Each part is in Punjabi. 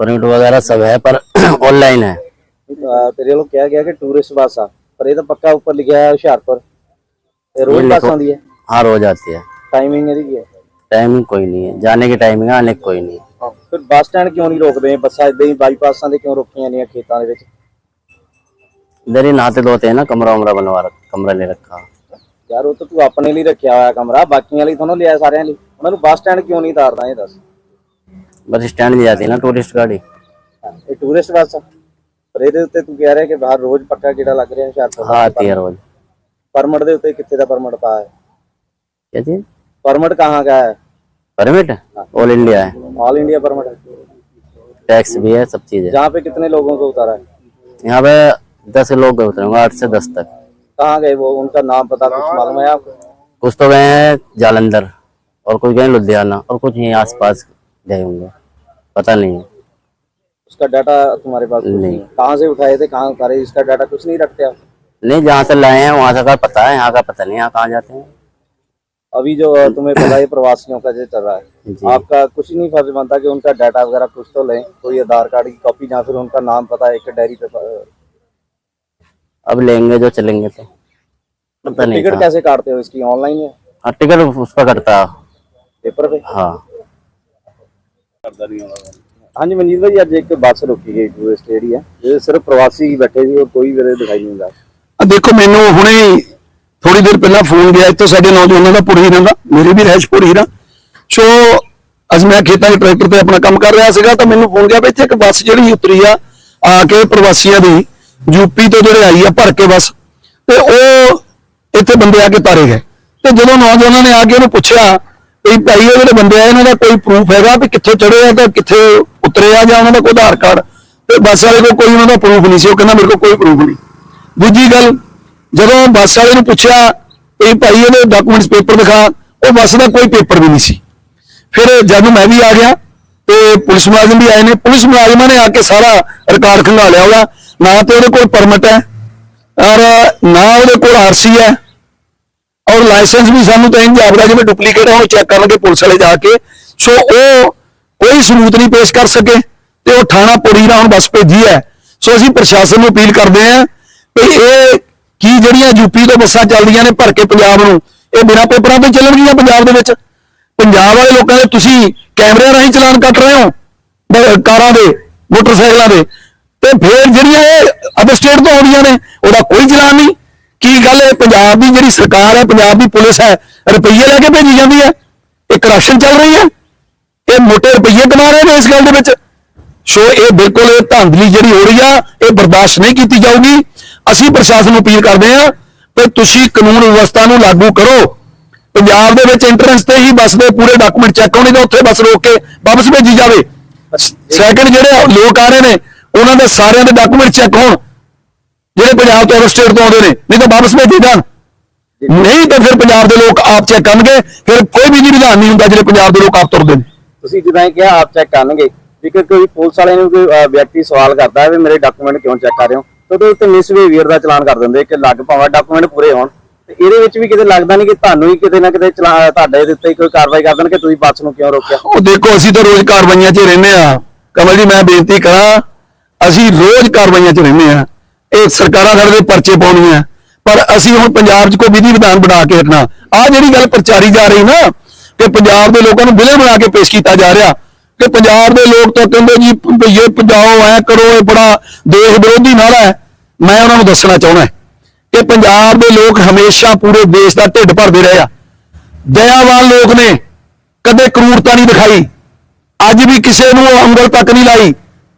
परमिट वगैरह सब है पर ऑनलाइन है ਅਹ ਤੇਰੇ ਵੱਲੋਂ ਕਿਹਾ ਗਿਆ ਕਿ ਟੂਰਿਸਟ ਬੱਸ ਆ ਪਰ ਇਹ ਤਾਂ ਪੱਕਾ ਉੱਪਰ ਲਿਖਿਆ ਹੈ ਹੁਸ਼ਿਆਰਪੁਰ ਇਹ ਰੋਜ਼ ਇਹ ਬੱਸ ਲਿਖੋ। ਆਉਂਦੀ ਹੈ हाँ रोज आती है ਟਾਈਮਿੰਗ ਇਹਦੀ ਕੀ ਹੈ टाइमिंग कोई नहीं है जाने की टाइमिंग है आने की कोई नहीं है ਫਿਰ ਬੱਸ ਸਟੈਂਡ ਕਿਉਂ ਨਹੀਂ ਰੋਕਦੇ ਬੱਸਾਂ ਇਦਾਂ ਹੀ ਬਾਈਪਾਸਾਂ ਦੇ ਕਿਉਂ ਰੋਕੀਆਂ ਨੇ ਖੇਤਾਂ ਦੇ ਵਿੱਚ इधर ही नहाते धोते हैं ना कमरा वमरा बनवा रख कमरा ले रखा ਯਾਰ ਉਹ ਤਾਂ ਤੂੰ ਆਪਣੇ ਲਈ ਰੱਖਿਆ ਹੋਇਆ ਕਮਰਾ ਬਾਕੀਆਂ ਲਈ ਤੁਹਾਨੂੰ ਲਿਆ ਸਾਰਿਆਂ ਲਈ ਉਹਨਾਂ ਨੂੰ ਬੱਸ ਸਟੈਂਡ ਕਿਉਂ ਨਹੀਂ ਤਾਰਦਾ ਇਹ ਦੱਸ बस स्टैंड दी जाती है ना टूरिस्ट गाड़ी ਇਹ ਟੂਰਿਸਟ ਬੱਸ ਆ ਪਰ ਇਹਦੇ ਉੱਤੇ ਤੂੰ ਕਹਿ ਰਿਹਾ ਕਿ ਬਾਹਰ ਰੋਜ਼ ਪੱਕਾ ਕਿਹੜਾ ਲੱਗ ਰਿਹਾ ਹੁਸ਼ਿਆਰਪੁਰ हाँ आती है रोज ਪਰਮਿਟ ਦੇ ਉੱਤੇ ਕਿੱਥੇ ਦਾ ਪਰਮਿਟ ਪਾ ਹੈ क्या चीज परमिट कहाँ का है परमिट ऑल इंडिया है ऑल इंडिया परमिट है टैक्स भी है सब चीज है जहाँ पे कितने लोगों को उतारा है यहाँ पे दस लोग गए उतरेंगे आठ से दस तक कहाँ गए वो उनका नाम पता कुछ मालूम है आपको कुछ तो गए हैं जालंधर और कुछ गए लुधियाना और कुछ यहीं आसपास गए होंगे पता नहीं है। उसका डाटा तुम्हारे पास कुछ नहीं कहाँ से उठाए थे कहाँ उतारे इसका डाटा कुछ नहीं रखते आप? नहीं जहाँ से लाए हैं वहाँ से का पता है यहाँ का पता नहीं यहाँ कहाँ जाते हैं। अभी जो तुम्हें पता है प्रवासियों का जो चल रहा है। आपका कुछ नहीं फ़र्ज़ बनता कि उनका डाटा वगैरह कुछ तो लें कोई आधार कार्ड की कॉपी या फिर उनका नाम पता है एक डायरी पे अब लेंगे जो चलेंगे तो। पता नहीं टिकट कैसे काटते हो इसकी? ऑनलाइन है? हाँ टिकट उस पर कटता है पेपर पे? हाँ। ਹਾਂਜੀ ਮਨਜੀਤ ਭਾਈ ਅੱਜ ਇੱਕ ਬੱਸ ਰੁਕੀ ਗਈ ਟੂਰਿਸਟ ਏਰੀਆ ਜਿਹਦੇ ਸਿਰਫ ਪ੍ਰਵਾਸੀ ਹੀ ਬੈਠੇ ਸੀ ਔਰ ਕੋਈ ਵੀਰੇ ਦਿਖਾਈ ਨਹੀਂ ਦਿੰਦਾ। ਆ ਦੇਖੋ ਮੈਨੂੰ ਹੁਣੇ ਥੋੜੀ ਦੇਰ ਪਹਿਲਾਂ ਫੋਨ ਗਿਆ ਇੱਥੋਂ ਸਾਡੇ ਨੌਜਵਾਨਾਂ ਦਾ ਪੁਰਹੀਰਾਂ ਦਾ ਮੇਰੇ ਵੀ ਰਹਿਸ਼ ਪੁਰਹੀਰਾਂ। ਸੋ ਅੱਜ ਮੈਂ ਖੇਤਾਂ 'ਚ ਟਰੈਕਟਰ ਤੇ ਆਪਣਾ ਕੰਮ ਕਰ ਰਿਹਾ ਸੀਗਾ ਤਾਂ ਮੈਨੂੰ ਫੋਨ ਗਿਆ ਵੀ ਇੱਥੇ ਇੱਕ ਬੱਸ ਜਿਹੜੀ ਉਤਰੀ ਆ ਆ ਕੇ ਪ੍ਰਵਾਸੀਆਂ ਦੀ ਯੂਪੀ ਤੋਂ ਜਿਹੜੇ ਆਈ ਆ ਭਰ ਕੇ ਬੱਸ ਤੇ ਉਹ ਇੱਥੇ ਬੰਦੇ ਆ ਕੇ ਤਾਰੇ ਗਏ। ਤੇ ਜਦੋਂ ਨੌਜਵਾਨਾਂ ਨੇ ਆ ਕੇ ਉਹਨੂੰ ਪੁੱਛਿਆ ਵੀ ਭਾਈ ਉਹ ਜਿਹੜੇ ਬੰਦੇ ਆ, ਇਹਨਾਂ ਦਾ ਕੋਈ ਪ੍ਰੂਫ ਹੈਗਾ ਵੀ ਕਿੱਥੇ ਚੜੇ ਆ ਤਾਂ ਕਿੱਥੇ ਉਤਰੇ ਆ ਜਾਂ ਉਹਨਾਂ ਦਾ ਕੋਈ ਆਧਾਰ ਕਾਰਡ ਤੇ ਬੱਸ ਵਾਲੇ ਕੋਲ ਕੋਈ ਉਹਨਾਂ ਦਾ ਪ੍ਰੂਫ ਨਹੀਂ ਸੀ, ਉਹ ਕਹਿੰਦਾ ਮੇਰੇ ਕੋਲ ਕੋਈ ਪ੍ਰੂਫ ਨਹੀਂ। ਦੂਜੀ ਗੱਲ, ਜਦੋਂ ਬੱਸ ਵਾਲੇ ਨੂੰ ਪੁੱਛਿਆ, ਵੀ ਭਾਈ ਇਹਦੇ ਡਾਕੂਮੈਂਟਸ ਪੇਪਰ ਦਿਖਾ, ਉਹ ਬੱਸ ਦਾ ਕੋਈ ਪੇਪਰ ਵੀ ਨਹੀਂ ਸੀ। ਫਿਰ ਜਦ ਮੈਂ ਵੀ ਆ ਗਿਆ, ਤੇ ਪੁਲਿਸ ਮੁਲਾਜ਼ਮ ਵੀ ਆਏ ਨੇ, ਪੁਲਿਸ ਮੁਲਾਜ਼ਮਾਂ ਨੇ ਆ ਕੇ ਸਾਰਾ ਰਿਕਾਰਡ ਖੰਗਾਲਿਆ ਉਹਦਾ, ਨਾ ਤੇ ਉਹਦੇ ਕੋਲ ਪਰਮਿਟ ਹੈ, ਔਰ ਨਾ ਉਹਦੇ ਕੋਲ ਆਰਸੀ ਹੈ। ਔਰ ਲਾਇਸੈਂਸ ਵੀ ਸਾਨੂੰ ਤਾਂ ਇੰਜ ਆਪਦਾ ਜਿਵੇਂ ਡੁਪਲੀਕੇਟ ਹੈ ਉਹ ਚੈੱਕ ਕਰਨਗੇ ਪੁਲਿਸ ਵਾਲੇ ਜਾ ਕੇ। ਸੋ ਉਹ ਕੋਈ ਸਬੂਤ ਨਹੀਂ ਪੇਸ਼ ਕਰ ਸਕੇ ਤੇ ਉਹ ਥਾਣਾ ਪੁਰੀ ਦਾ ਹੁਣ ਬੱਸ ਭੇਜੀ ਹੈ। ਸੋ ਅਸੀਂ ਪ੍ਰਸ਼ਾਸਨ ਨੂੰ ਅਪੀਲ ਕਰਦੇ ਹਾਂ ਕਿ ਇਹ ਕੀ ਜਿਹੜੀਆਂ ਯੂਪੀ ਤੋਂ ਬੱਸਾਂ ਚੱਲਦੀਆਂ ਨੇ ਭਰ ਕੇ ਪੰਜਾਬ ਨੂੰ, ਇਹ ਬਿਨਾਂ ਪੇਪਰਾਂ ਤੋਂ ਚੱਲਣਗੀਆਂ ਪੰਜਾਬ ਦੇ ਵਿੱਚ? ਪੰਜਾਬ ਵਾਲੇ ਲੋਕਾਂ ਦੇ ਤੁਸੀਂ ਕੈਮਰਿਆਂ ਰਾਹੀਂ ਚਲਾਨ ਕੱਟ ਰਹੇ ਹੋ ਕਾਰਾਂ ਦੇ, ਮੋਟਰਸਾਈਕਲਾਂ ਦੇ। ਤੇ ਫਿਰ ਜਿਹੜੀਆਂ ਇਹ ਅਦਰ ਸਟੇਟ ਤੋਂ ਆਉਂਦੀਆਂ ਨੇ, ਉਹਦਾ ਕੋਈ ਚਲਾਨ ਨਹੀਂ। ਕੀ ਗੱਲ ਹੈ? ਪੰਜਾਬ ਦੀ ਜਿਹੜੀ ਸਰਕਾਰ ਹੈ ਪੰਜਾਬ ਦੀ ਪੁਲਿਸ ਹੈ ਰੁਪਈਏ ਲੈ ਕੇ ਭੇਜੀ ਜਾਂਦੀ ਹੈ? ਇਹ ਕਰਪਸ਼ਨ ਚੱਲ ਰਹੀ ਹੈ? ਇਹ ਮੋਟੇ ਰੁਪਈਏ ਕਮਾ ਰਹੇ ਨੇ ਇਸ ਗੱਲ ਦੇ ਵਿੱਚ? ਸੋ ਇਹ ਬਿਲਕੁਲ ਇਹ ਧਾਂਦਲੀ ਜਿਹੜੀ ਹੋ ਰਹੀ ਆ ਇਹ ਬਰਦਾਸ਼ਤ ਨਹੀਂ ਕੀਤੀ ਜਾਊਗੀ। ਅਸੀਂ ਪ੍ਰਸ਼ਾਸਨ ਨੂੰ ਅਪੀਲ ਕਰਦੇ ਹਾਂ ਕਿ ਤੁਸੀਂ ਕਾਨੂੰਨ ਵਿਵਸਥਾ ਨੂੰ ਲਾਗੂ ਕਰੋ। ਪੰਜਾਬ ਦੇ ਵਿੱਚ ਐਂਟਰੈਂਸ ਤੇ ਹੀ ਬੱਸ ਦੇ ਪੂਰੇ ਡਾਕੂਮੈਂਟ ਚੈੱਕ ਹੋਣੇ ਤਾਂ ਉੱਥੇ ਬੱਸ ਰੋਕ ਕੇ ਵਾਪਸ ਭੇਜੀ ਜਾਵੇ। ਸੈਕੰਡ ਜਿਹੜੇ ਲੋਕ ਆ ਰਹੇ ਨੇ ਉਹਨਾਂ ਦੇ ਸਾਰਿਆਂ ਦੇ ਡਾਕੂਮੈਂਟ ਚੈੱਕ ਹੋਣ। ਜਿਹੜੇ ਪੰਜਾਬ ਤੋਂ ਅਦਰ ਸਟੇਟ ਤੋਂ ਆਉਂਦੇ ਨੇ ਨਹੀਂ ਤਾਂ ਵਾਪਸ ਭੇਜੇ ਜਾਣ। ਨਹੀਂ ਤਾਂ ਫਿਰ ਪੰਜਾਬ ਦੇ ਲੋਕ ਆਪ ਚੈੱਕ ਕਰਨਗੇ ਫਿਰ ਕੋਈ ਵੀ ਨਹੀਂ ਵਿਧਾਨ ਨਹੀਂ ਹੁੰਦਾ ਜਿਹੜੇ ਪੰਜਾਬ ਦੇ ਲੋਕ ਆਪ ਤੁਰਦੇ ਨੇ। ਤੁਸੀਂ ਇਹ ਕਿਹਾ ਆਪ ਚੈੱਕ ਕਰਨਗੇ। ਜੇਕਰ ਕੋਈ ਪੁਲਿਸ ਵਾਲੇ ਨੂੰ ਕੋਈ ਵਿਅਕਤੀ ਸਵਾਲ ਕਰਦਾ ਹੈ ਵੀ ਮੇਰੇ ਡਾਕੂਮੈਂਟ ਕਿਉਂ ਚੈੱਕ ਕਰ ਰਹੇ ਹੋ? ਤਾਂ ਉਹਦੇ ਉੱਤੇ ਮਿਸਬੀਹੇਵੀਅਰ ਦਾ ਚਲਾਨ ਕਰ ਦਿੰਦੇ ਕਿ ਲੱਗ ਭਾਵੇਂ ਡਾਕੂਮੈਂਟ ਪੂਰੇ ਹੋਣ। ਤੇ ਇਹਦੇ ਵਿੱਚ ਵੀ ਕਿਤੇ ਲੱਗਦਾ ਨਹੀਂ ਕਿ ਤੁਹਾਨੂੰ ਹੀ ਕਿਤੇ ਨਾ ਕਿਤੇ ਤੁਹਾਡੇ ਦੇ ਉੱਤੇ ਕੋਈ ਕਾਰਵਾਈ ਕਰ ਦੇਣ ਕਿ ਤੁਸੀਂ ਬੱਸ ਨੂੰ ਕਿਉਂ ਰੋਕਿਆ? ਉਹ ਦੇਖੋ ਅਸੀਂ ਤਾਂ ਰੋਜ਼ ਕਾਰਵਾਈਆਂ 'ਚ ਰਹਿੰਦੇ ਆ ਕਮਲ ਜੀ ਮੈਂ ਬੇਨਤੀ ਕਰਾਂ ਅਸੀਂ ਰੋਜ਼ ਕਾਰਵਾਈਆਂ 'ਚ ਰਹਿੰਦੇ ਆ ਇਹ ਸਰਕਾਰਾਂ ਸਾਡੇ ਦੇ ਪਰਚੇ ਪਾਉਣੀਆਂ ਪਰ ਅਸੀਂ ਹੁਣ ਪੰਜਾਬ 'ਚ ਕੋਈ ਵਿਧੀ ਵਿਧਾਨ ਬਣਾ ਕੇ ਹਟਣਾ। ਆ ਜਿਹੜੀ ਗੱਲ ਪ੍ਰਚਾਰੀ ਜਾ ਰਹੀ ਨਾ, ਕਿ ਪੰਜਾਬ ਦੇ ਲੋਕਾਂ ਨੂੰ ਵਿਲੇ ਬਣਾ ਕੇ ਪੇਸ਼ ਕੀਤਾ ਜਾ ਰਿਹਾ। ਕਿ ਪੰਜਾਬ ਦੇ ਲੋਕ ਤਾਂ ਕਹਿੰਦੇ ਜੀ, ਭਈਏ ਪਜਾਓ ਐ ਕਰੋ, ਇਹ ਬੜਾ ਦੇਸ਼ ਵਿਰੋਧੀ ਨਾਰਾ ਹੈ। ਮੈਂ ਉਹਨਾਂ ਨੂੰ ਦੱਸਣਾ ਚਾਹੁੰਦਾ ਕਿ ਪੰਜਾਬ ਦੇ ਲੋਕ ਹਮੇਸ਼ਾ ਪੂਰੇ ਦੇਸ਼ ਦਾ ਢਿੱਡ ਭਰਦੇ ਰਹੇ ਆ। ਦਇਆਵਾਨ ਲੋਕ ਨੇ, ਕਦੇ ਕਰੂਰਤਾ ਨਹੀਂ ਦਿਖਾਈ। ਅੱਜ ਵੀ ਕਿਸੇ ਨੂੰ ਅੰਗਲ ਤੱਕ ਨਹੀਂ ਲਾਈ।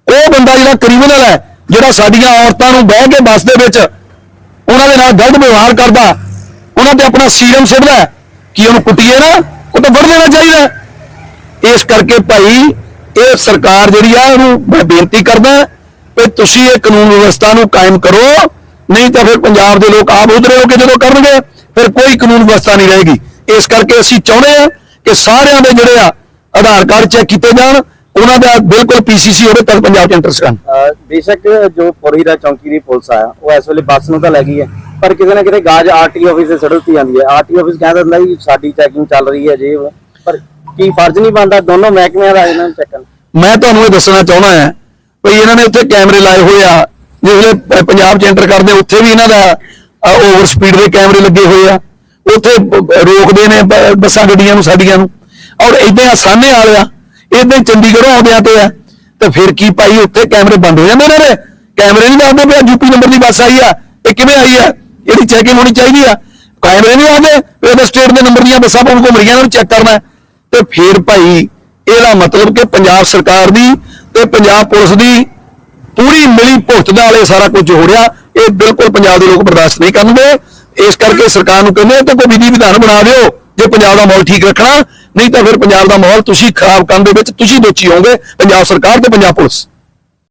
ਉਹ ਬੰਦਾ ਜਿਹੜਾ ਕ੍ਰਿਮੀਨਲ ਹੈ ਜਿਹੜਾ ਸਾਡੀਆਂ ਔਰਤਾਂ ਨੂੰ ਬਹਿ ਕੇ ਬੱਸ ਦੇ ਵਿੱਚ ਉਹਨਾਂ ਦੇ ਨਾਲ ਗਲਤ ਵਿਵਹਾਰ ਕਰਦਾ, ਉਹਨਾਂ ਤੇ ਆਪਣਾ ਸੀਰਮ ਸਿੱਟਦਾ, ਕਿ ਉਹਨੂੰ ਕੁੱਟੀਏ ਨਾ? ਉਹ ਤਾਂ ਵੜ ਦੇਣਾ ਚਾਹੀਦਾ। ਇਸ ਕਰਕੇ ਭਾਈ, ਇਹ ਸਰਕਾਰ ਜਿਹੜੀ ਆ, ਉਹਨੂੰ ਮੈਂ ਬੇਨਤੀ ਕਰਦਾ ਕਿ ਤੁਸੀਂ ਇਹ ਕਾਨੂੰਨ ਵਿਵਸਥਾ ਨੂੰ ਕਾਇਮ ਕਰੋ, ਨਹੀਂ ਤਾਂ ਫਿਰ ਪੰਜਾਬ ਦੇ ਲੋਕ ਆਪ ਉਧਰੇ ਹੋ ਕੇ ਜਦੋਂ ਕਰਨਗੇ, ਫਿਰ ਕੋਈ ਕਾਨੂੰਨ ਵਿਵਸਥਾ ਨਹੀਂ ਰਹੇਗੀ। ਇਸ ਕਰਕੇ ਅਸੀਂ ਚਾਹੁੰਦੇ ਹਾਂ ਕਿ ਸਾਰਿਆਂ ਦੇ ਜਿਹੜੇ ਆ, ਆਧਾਰ ਕਾਰਡ ਚੈੱਕ ਕੀਤੇ ਜਾਣ ਉਹਨਾਂ ਦਾ ਬਿਲਕੁਲ ਪੀਸੀਸੀ ਹੋਵੇ ਤਾਂ ਪੰਜਾਬ ਚ ਇੰਟਰਸਟ ਅਹ, ਬੇਸ਼ੱਕ ਜੋ ਪੁਰੀਰਾ ਚੌਂਕੀ ਦੀ ਪੁਲਿਸ ਆ ਉਹ ਇਸ ਵੇਲੇ ਬੱਸ ਨੂੰ ਤਾਂ ਲੈ ਗਈ ਹੈ ਪਰ ਕਿਤੇ ਨਾ ਕਿਤੇ ਗਾਜ ਆਰਟੀ ਆਫਿਸ ਦੇ ਸੜਕਤੀ ਜਾਂਦੀ ਹੈ। ਆਰਟੀ ਆਫਿਸ ਕਹਿੰਦਾ ਹੁੰਦਾ ਜੀ ਸਾਡੀ ਚੈਕਿੰਗ ਚੱਲ ਰਹੀ ਹੈ ਜੇ। ਪਰ ਕੀ ਫਰਜ਼ ਨਹੀਂ ਬਣਦਾ ਦੋਨੋਂ ਮਹਿਕਮਿਆਂ ਦਾ ਇਹਨਾਂ ਨੂੰ ਚੈੱਕ ਕਰਨ। ਮੈਂ ਤੁਹਾਨੂੰ ਇਹ ਦੱਸਣਾ ਚਾਹੁੰਦਾ ਹਾਂ ਵੀ ਇਹਨਾਂ ਨੇ ਉੱਥੇ ਕੈਮਰੇ ਲਾਏ ਹੋਏ ਆ ਜਿਹੜੇ ਪੰਜਾਬ ਚ ਐਂਟਰ ਕਰਦੇ ਉੱਥੇ ਵੀ ਇਹਨਾਂ ਦਾ ਓਵਰ ਸਪੀਡ ਦੇ ਕੈਮਰੇ ਲੱਗੇ ਹੋਏ ਆ। ਉੱਥੇ ਰੋਕਦੇ ਨੇ ਬੱਸਾਂ ਗੱਡੀਆਂ ਨੂੰ ਸਾਡੀਆਂ ਨੂੰ। ਔਰ ਇਦਾਂ ਆਸਾਨੇ ਵਾਲਿਆ ਇਹਦੇ ਚੰਡੀਗੜ੍ਹੋਂ ਆਉਂਦਿਆਂ ਤੇ ਆ। ਤੇ ਫਿਰ ਕੀ ਭਾਈ, ਉੱਥੇ ਕੈਮਰੇ ਬੰਦ ਹੋ ਜਾਂਦੇ ਨੇ ਕੈਮਰੇ ਨਹੀਂ ਦੱਸਦੇ ਪਿਆ ਯੂਪੀ ਨੰਬਰ ਦੀ ਬੱਸ ਆਈ ਆ। ਇਹ ਕਿਵੇਂ ਆਈ ਆ? ਇਹਦੀ ਚੈਕਿੰਗ ਹੋਣੀ ਚਾਹੀਦੀ ਆ। ਕੈਮਰੇ ਨਹੀਂ ਆਉਂਦੇ ਇਹਦੇ ਸਟੇਟ ਦੇ ਨੰਬਰ ਦੀਆਂ ਬੱਸਾਂ ਕੋਲ ਘੁੰਮ ਰਹੀਆਂ ਨੇ ਚੈੱਕ ਕਰਨਾ। ਤੇ ਫਿਰ ਭਾਈ, ਇਹਦਾ ਮਤਲਬ ਕਿ ਪੰਜਾਬ ਸਰਕਾਰ ਦੀ ਤੇ ਪੰਜਾਬ ਪੁਲਿਸ ਦੀ ਪੂਰੀ ਮਿਲੀ ਭੁਗਤ ਦਾ ਵਾਲੇ ਸਾਰਾ ਕੁਝ ਹੋ ਰਿਹਾ। ਇਹ ਬਿਲਕੁਲ ਪੰਜਾਬ ਦੇ ਲੋਕ ਬਰਦਾਸ਼ਤ ਨਹੀਂ ਕਰਨਗੇ। ਇਸ ਕਰਕੇ ਸਰਕਾਰ ਨੂੰ ਕਹਿੰਦੇ ਤਾਂ ਕੋਈ ਵਿਧੀ ਵਿਧਾਨ ਬਣਾ ਦਿਓ। ਜੇ ਪੰਜਾਬ ਦਾ ਮਾਹੌਲ ਠੀਕ ਰੱਖਣਾ ਨਹੀਂ ਤਾਂ ਫਿਰ ਪੰਜਾਬ ਦਾ ਮਾਹੌਲ ਤੁਸੀਂ ਖਰਾਬ ਕਰਨ ਦੇ ਵਿੱਚ ਤੁਸੀਂ ਦੋਸ਼ੀ ਹੋਵੋਗੇ, ਪੰਜਾਬ ਸਰਕਾਰ ਤੇ ਪੰਜਾਬ ਪੁਲਿਸ।